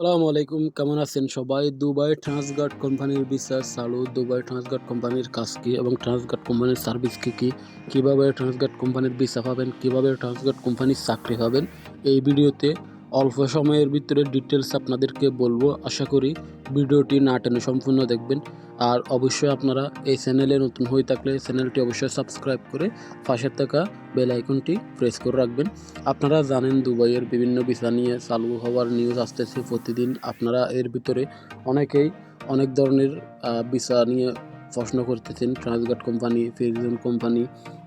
আসসালামু আলাইকুম, কেমন আছেন সবাই? দুবাই ট্রান্সগার্ড কোম্পানির বিশ্বাস চালু। দুবাই ট্রান্সগার্ড কোম্পানির কাজ কী এবং ট্রান্সগার্ড কোম্পানির সার্ভিস কী কী? কীভাবে ট্রান্সগার্ড কোম্পানির ভিসা পাবেন? কীভাবে ট্রান্সগার্ড কোম্পানির চাকরি পাবেন? এই ভিডিওতে অল্প সময়ের ভিতরে ডিটেলস আপনাদেরকে বলব। আশা করি ভিডিওটি না টেনে সম্পূর্ণ দেখবেন। আর অবশ্যই আপনারা এই চ্যানেলে নতুন হয়ে থাকলে চ্যানেলটি অবশ্যই সাবস্ক্রাইব করে পাশে থাকা বেল আইকনটি প্রেস করে রাখবেন। আপনারা জানেন দুবাইয়ের বিভিন্ন ভিসা নিয়ে চালু হওয়ার নিউজ আসতেছে প্রতিদিন। আপনারা এর ভিতরে অনেকেই অনেক ধরনের ভিসা নিয়ে প্রশ্ন করতেছেন। ট্রান্সগার্ড কোম্পানি ফিরিজন কোম্পানি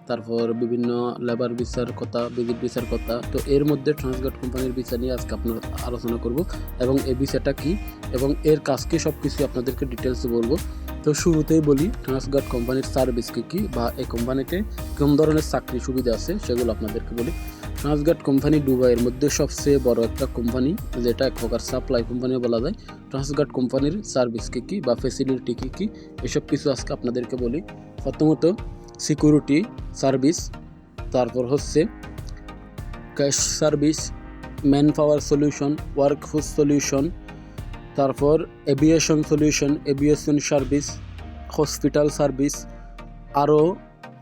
তারপর বিভিন্ন লেবার বিচার কথা বিদ্যুৎ বিচার কথা। তো এর মধ্যে ট্রান্সগার্ড কোম্পানির ভিসা নিয়ে আজকে আপনার আলোচনা করব। এবং এই ভিসাটা কি? এবং এর কাজকে সব কিছু আপনাদেরকে ডিটেলসে বলব। তো শুরুতেই বলি ট্রান্সগার্ড কোম্পানির সার্ভিস কী কী বা এই কোম্পানিতে কোন ধরনের চাকরি সুবিধা আছে সেগুলো আপনাদেরকে বলি। ট্রান্সগার্ড কোম্পানি দুবাইয়ের মধ্যে সবচেয়ে বড় একটা কোম্পানি যেটা এক প্রকার সাপ্লাই কোম্পানি বলা যায়। ট্রান্সগার্ড কোম্পানির সার্ভিস কী কী বা ফেসিলিটি কী কী, এসব কিছু আজকে আপনাদেরকে বলি। প্রথমত সিকিউরিটি সার্ভিস, তারপর হচ্ছে cash service man power solution, workforce solution, তারপর aviation solution, aviation service, hospital service, আরও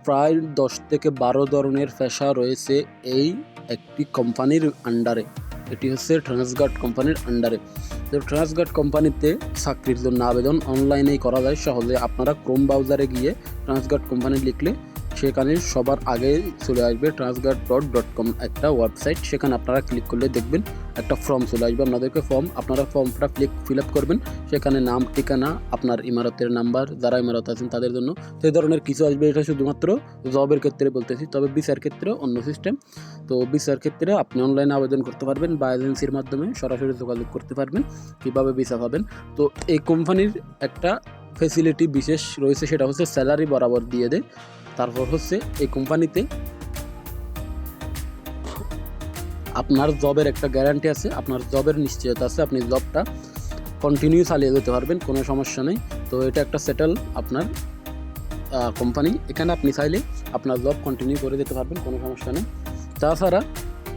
প্রায় দশ থেকে বারো ধরনের পেশা রয়েছে এই একটি কোম্পানির আন্ডারে। এটি হচ্ছে ট্রান্সগার্ড কোম্পানির আন্ডারে। তো ট্রান্সগার্ড কোম্পানিতে চাকরির জন্য আবেদন অনলাইনেই করা যায়। সহজে আপনারা ক্রোম ব্রাউজারে গিয়ে ট্রান্সগার্ড কোম্পানি লিখলে সেখানে সবার আগে চলে আসবে ট্রান্সগার্ড ডট ডট কম একটা ওয়েবসাইট সেখানে আপনারা ক্লিক করলে দেখবেন একটা ফর্ম চলে আসবে আপনাদেরকে ফর্ম আপনারা ফর্মটা ক্লিক ফিল আপ করবেন। সেখানে নাম, ঠিকানা, আপনার ইমারতের নাম্বার যারা ইমারত আছেন তাদের জন্য। সেই ধরনের কিছু আসবে, এটা শুধুমাত্র জবের ক্ষেত্রে বলতেছি, তবে বিচার ক্ষেত্রে অন্য সিস্টেম তো বিচার ক্ষেত্রে আপনি অনলাইনে আবেদন করতে পারবেন বা এজেন্সির মাধ্যমে সরাসরি যোগাযোগ করতে পারবেন, কীভাবে ভিসা পাবেন। তো এই কোম্পানির একটা ফেসিলিটি বিশেষ রয়েছে, সেটা হচ্ছে স্যালারি বরাবর দিয়ে দেয়। তারপর হচ্ছে এই কোম্পানিতে আপনার জবের একটা গ্যারান্টি আছে, আপনার জবের নিশ্চয়তা আছে, আপনি জবটা কন্টিনিউ চালিয়ে যেতে পারবেন, কোনো সমস্যা নেই। তো এটা একটা সেটেল আপনার কোম্পানি এখানে আপনি চাইলে আপনার জব কন্টিনিউ করে দিতে পারবেন, কোনো সমস্যা নেই। তাছাড়া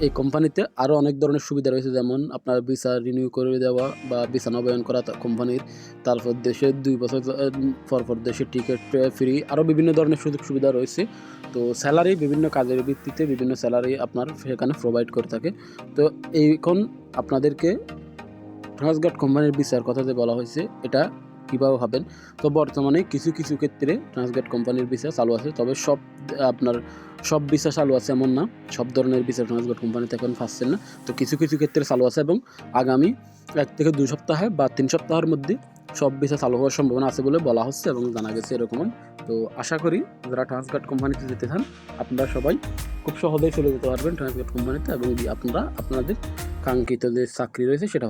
এই কোম্পানিতে আরও অনেক ধরনের সুবিধা রয়েছে, যেমন আপনার ভিসা রিনিউ করে দেওয়া বা ভিসা নবায়ন করা কোম্পানির। তারপর দেশে দুই বছর পরপর পর দেশে টিকিট ফ্রি আরও বিভিন্ন ধরনের সুযোগ সুবিধা রয়েছে। তো স্যালারি বিভিন্ন কাজের ভিত্তিতে বিভিন্ন স্যালারি আপনার সেখানে প্রোভাইড করে থাকে। তো এইখন আপনাদেরকে ট্রান্সগার্ড কোম্পানির বিচার কথা যে বলা হয়েছে, এটা কীভাবে হবেন তো বর্তমানে কিছু কিছু ক্ষেত্রে ট্রান্সগেট কোম্পানির ভিসা চালু আছে। তবে সব, আপনার সব ভিসা চালু আছে এমন না। সব ধরনের ভিসা ট্রান্সগার্ড কোম্পানিতে এখন পাচ্ছেন না। তো কিছু কিছু ক্ষেত্রে চালু আছে এবং আগামী এক থেকে দুই সপ্তাহে বা তিন সপ্তাহের মধ্যে সব ভিসা চালু হওয়ার সম্ভাবনা আছে বলে বলা হচ্ছে এবং জানা গেছে এরকম তো আশা করি যারা ট্রান্সগার্ড কোম্পানিতে যেতে চান, আপনারা সবাই খুব সহজেই চলে যেতে পারবেন ট্রান্সগার্ড কোম্পানিতে এবং আপনারা, আপনাদের কাঙ্ক্ষিত যে চাকরি রয়েছে সেটা